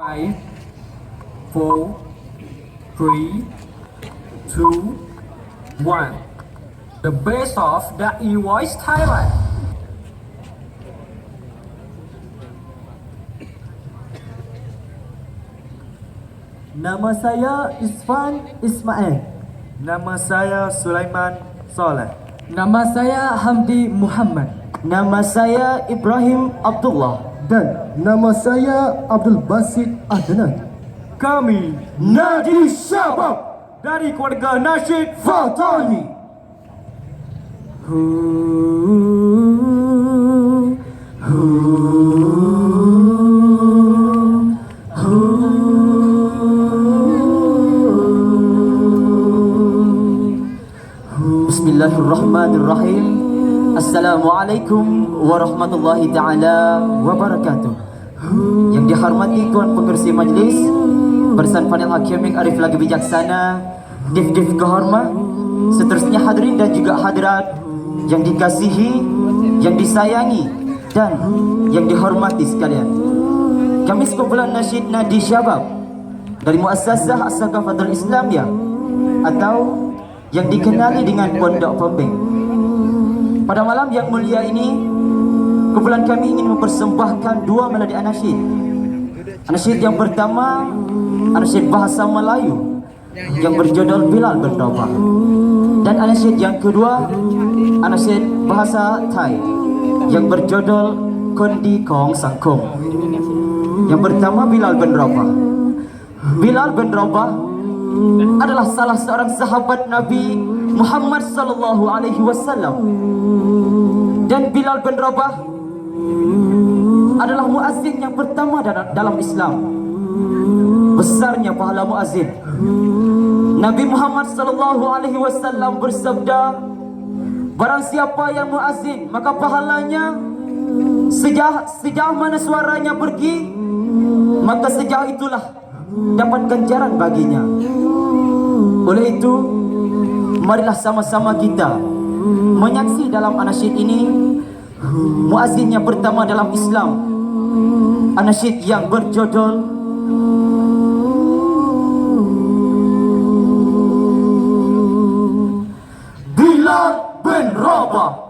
Five, four, three, two, one. The best of the E-Voice Thailand. Nama saya Isfan Ismail. Nama saya Sulaiman Soleh. Nama saya Hamdi Muhammad. Nama saya Ibrahim Abdullah. dan nama saya Abdul Basit Adnan. Kami Nadi Syabab dari keluarga Nasyid Fatani. Bismillahirrahmanirrahim. Assalamualaikum warahmatullahi taala wabarakatuh. Yang dihormati Tuan Pengerusi Majlis, Bersan Panel Hakiming Arif Lagi Bijaksana, Dif-Dif Kehormat, seterusnya hadirin dan juga hadirat yang dikasihi, yang disayangi dan yang dihormati sekalian. Kami sekumpulan nasyid Nadi Syabab dari Muassasah As-Saqafatul Islamiyah atau yang dikenali dengan Pondok Pembing. Pada malam yang mulia ini, kumpulan kami ingin mempersembahkan dua melodi anasyid. Anasyid yang pertama, anasyid bahasa Melayu yang berjudul Bilal bin Rabah. Dan anasyid yang kedua, anasyid bahasa Thai yang berjudul Kondi Kong Sangkong. Yang pertama Bilal bin Rabah. Bilal bin Rabah adalah salah seorang sahabat Nabi Muhammad sallallahu alaihi wasallam. Dan Bilal bin Rabah adalah muazzin yang pertama dalam- Islam. Besarnya pahala muazzin. Nabi Muhammad sallallahu alaihi wasallam bersabda, Barang siapa yang muazzin, maka pahalanya sejauh sejauh mana suaranya pergi, maka sejauh itulah dapat ganjaran baginya. Oleh itu, marilah sama-sama kita menyaksi dalam anasyid ini muazzin yang pertama dalam Islam. Anasyid yang berjudul Bilal bin Rabah.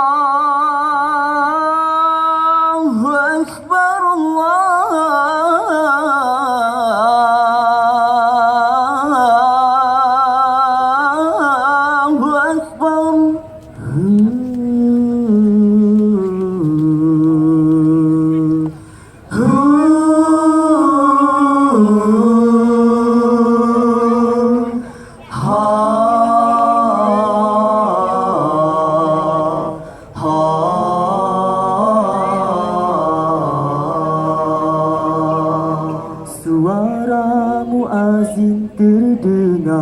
terdengar.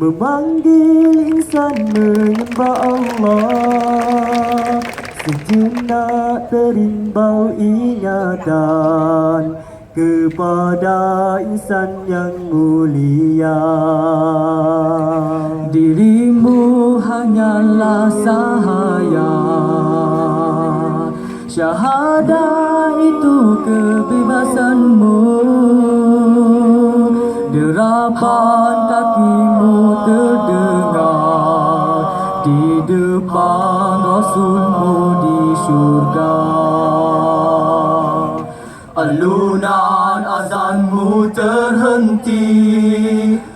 Memanggil insan menyembah Allah. Sejenak terimbau ingatan Kepada insan yang mulia. Dirimu hanyalah sahaya. Syahadah itu kebebasanmu Derapan kakimu terdengar. Di depan Rasulmu di syurga. Alunan azanmu terhenti.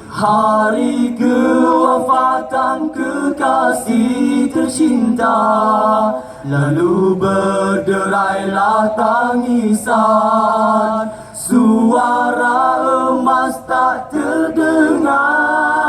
Hari kewafatan kekasih tercinta. Lalu berderailah tangisan Suara emas tak terdengar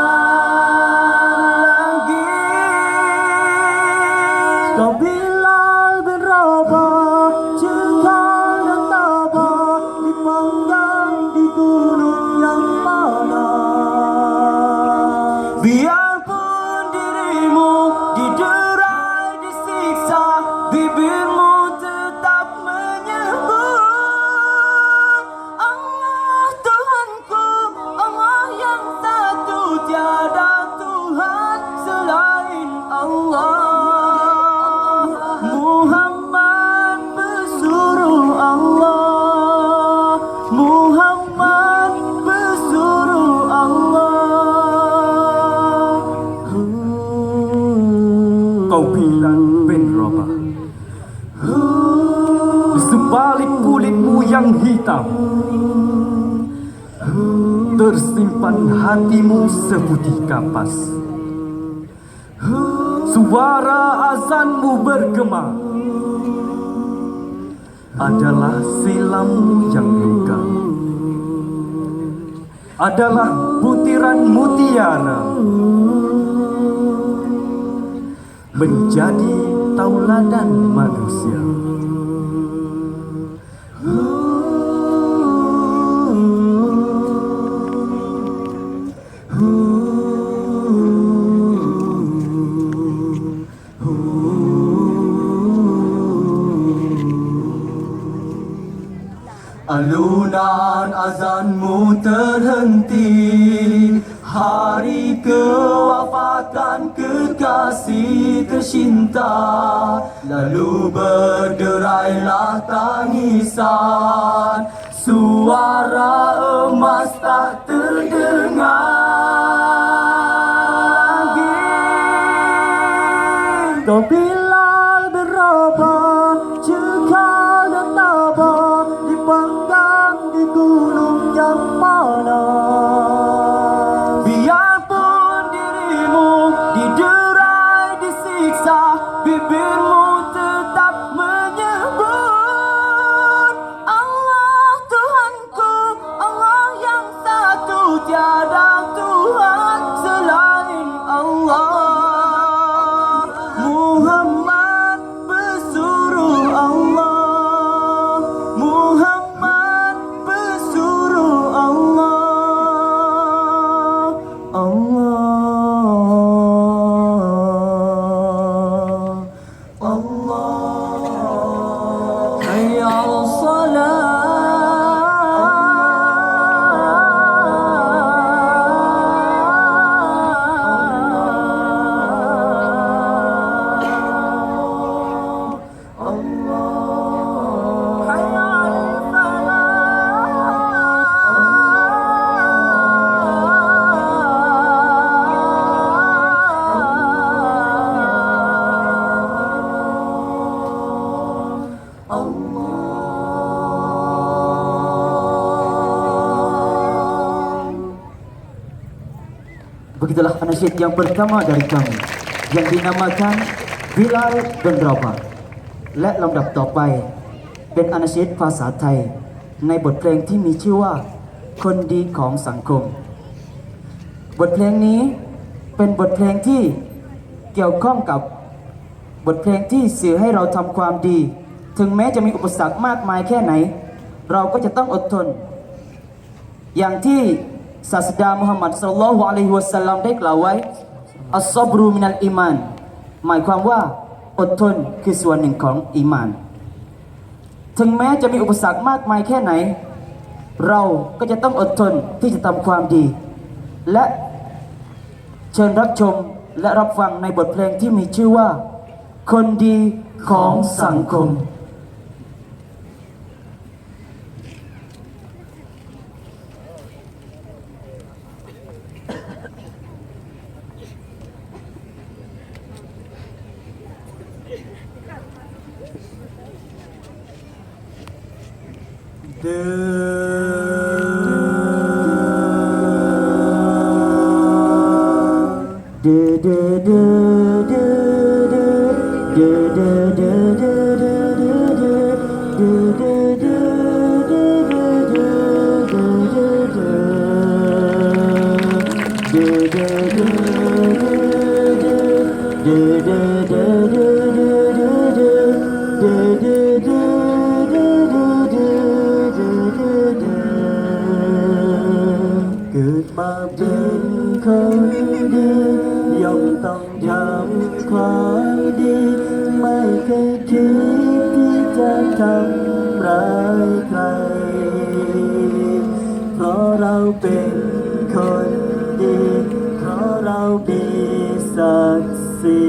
hitam Tersimpan hatimu seputih kapas. Suara azanmu bergema. Adalah silammu yang luka Adalah butiran mutiara. Menjadi tauladan manusia Alunan azanmu terhenti. Hari kewafatan kekasih tercinta Lalu berderailah tangisan. Suara emas tak terdengar. Bilal Begitulah penasyid yang pertama dari kami yang dinamakan Bilal bin Rabah และลำดับต่อไป เป็นอนาชิตภาษาไทย ในบทเพลงที่มีชื่อว่า คนดีของสังคม บทเพลงนี้เป็นบทเพลงที่เกี่ยวข้องกับบทเพลงที่สื่อให้เราทำความดี ถึงแม้จะมีอุปสรรคมากมายแค่ไหน เราก็จะต้องอดทน อย่างที่ ศาสดามุฮัมมัดสุลลัลลอฮุอะลัยฮิวะสัลลัมได้กล่าวไว้อัสซอบรูมินัลอีมาน หมายความว่าอดทนคือส่วนหนึ่งของอีมาน ถึงแม้จะมีอุปสรรคมากมายแค่ไหน เราก็จะต้องอดทนที่จะทำความดี และเชิญรับชมและรับฟังในบทเพลงที่มีชื่อว่า คนดีของสังคม ทำความดี ไม่เคยคิดที่จะทำร้ายใคร เพราะเราเป็นคนดี เพราะเรามีศักดิ์ศรี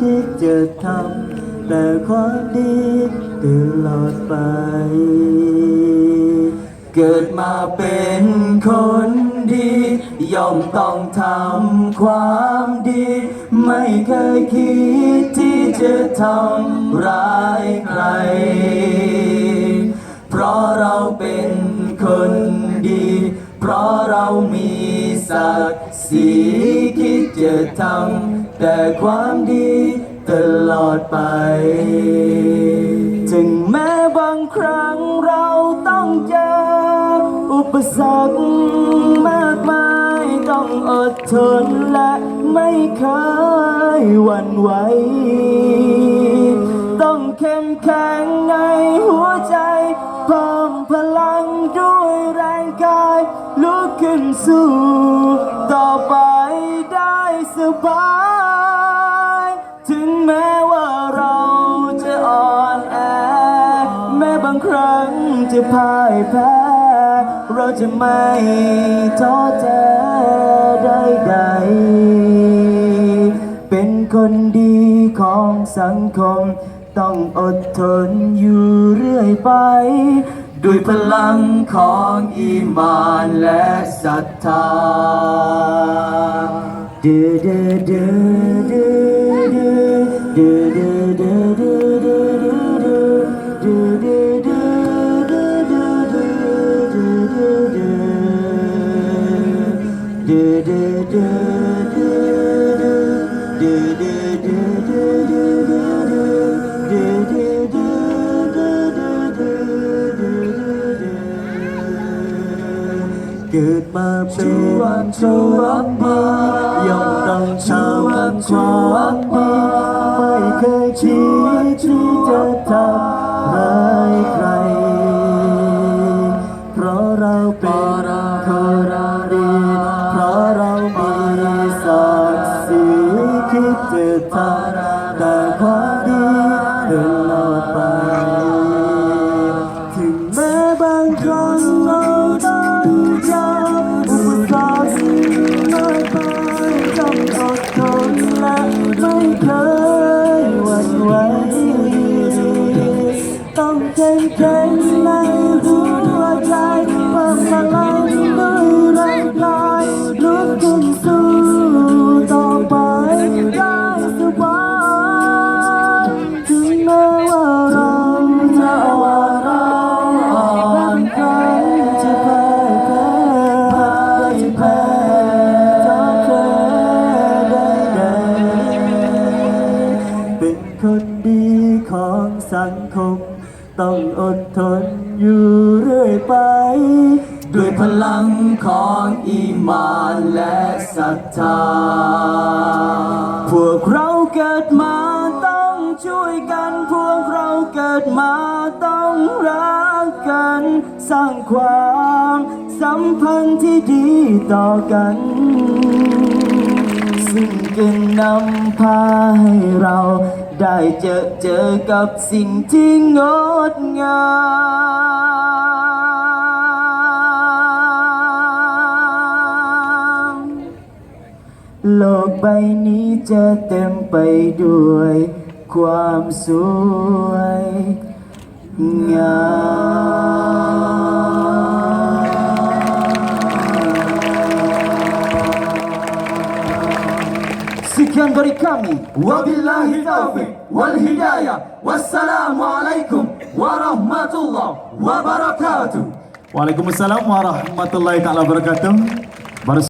คิดจะทำแต่ความดีตลอดไป เกิดมาเป็นคน ย่อมต้องทำความดี ไม่เคยคิดที่จะทำร้ายใคร เพราะเราเป็นคนดี เพราะเรามีศักดิ์ศรีคิดจะทำแต่ความดีตลอดไป ถึงแม้บางครั้งเราต้องเจออุปสรรคมากมาย ต้องอดทนและไม่เคยหวั่นไหว ต้องเข้มแข็งในหัวใจเพิ่มพลังด้วยแรงกายลุกขึ้นสู้ต่อไปได้สบาย ถึงแม้ว่าเราจะอ่อนแอ แม้บางครั้งจะพ่ายแพ้ เราจะไม่ท้อแท้ใดๆเป็นคนดีของสังคม ต้องอดทนอยู่เรื่อยไป ด้วยพลังของอีมานและศรัทธาเดือเดือเดือ มาย่อมต้องทำความดีไม่เคยคิดที่จะทำร้ายใคร เพราะเราเป็นคนดีเพราะเรามีศักดิ์ศรีคิดจะทำ สังต้องอดทนอยู่เรื่อยไป ด้วยพลังของอีมานและศรัทธา พวกเราเกิดมาต้องช่วยกัน พวกเราเกิดมาต้องรักกัน สร้างความสัมพันธ์ที่ดีต่อกัน ซึ่งจะนำพาให้เรา ได้เจอเจอกับสิ่งที่งดงามโลกใบนี้จะเต็มไปด้วย ความสวยงาม كنغري كامي وبالله التوفيق والهداية. والسلام عليكم ورحمة الله وبركاته. وعليكم السلام ورحمة الله تعالى وبركاته.